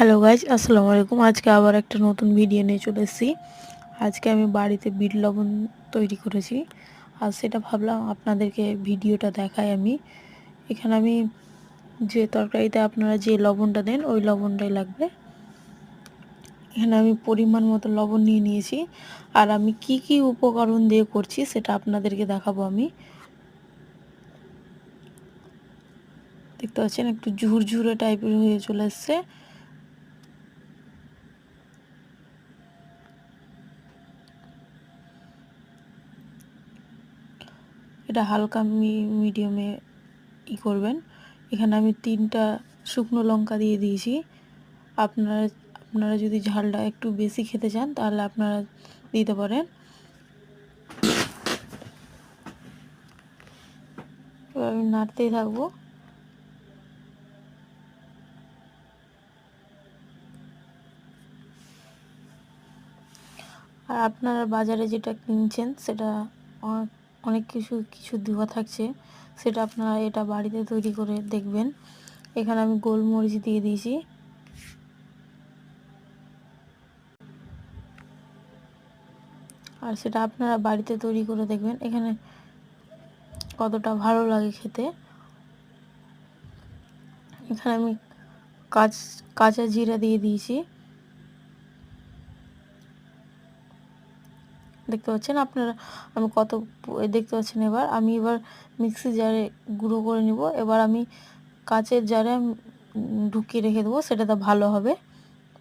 Hello guys আসসালামু আলাইকুম আজকে আবার একটা নতুন ভিডিও নিয়ে চলে এসেছি। আজকে আমি বাড়িতে বিট লবণ তৈরি করেছি। আর সেটা ভাবলাম আপনাদেরকে ভিডিওটা দেখাই আমি। এখানে আমি যে তরকারিতে আপনারা যে লবণটা দেন, ওই লবণটাই লাগবে। এখানে আমি পরিমাণ মতো লবণ নিয়ে নিয়েছি। আর আমি কি কি উপকরণ দিয়ে করছি সেটা আপনাদেরকে দেখাবো আমি। দেখতে পাচ্ছেন, একটু ঝুরঝুরে টাইপের হয়ে চলে এসছে। এটা হালকা মিডিয়ামে ই করবেন। এখানে আমি তিনটা শুকনো লঙ্কা দিয়ে দিয়েছি। আপনারা আপনারা যদি ঝালটা একটু বেশি খেতে চান, তাহলে আপনারা দিতে পারেন। আমি নাড়তেই থাকব। আর আপনারা বাজারে যেটা কিনছেন, সেটা অনেক কিছু কিছু দেওয়া থাকছে, সেটা আপনারা এটা বাড়িতে তৈরি করে দেখবেন। এখানে আমি গোলমরিচ দিয়ে দিয়েছি। আর সেটা আপনারা বাড়িতে তৈরি করে দেখবেন, এখানে কতটা ভালো লাগে খেতে। এখানে আমি কাঁচ, কাঁচা জিরা দিয়ে দিয়েছি। দেখতে পাচ্ছেন আপনারা, আমি কত দেখতে পাচ্ছেন এবার, আমি এবার মিক্সি জারে গুঁড়ো করে নিব, এবার আমি কাচের জারে ঢুকিয়ে রেখে দেবো, সেটাতে ভালো হবে।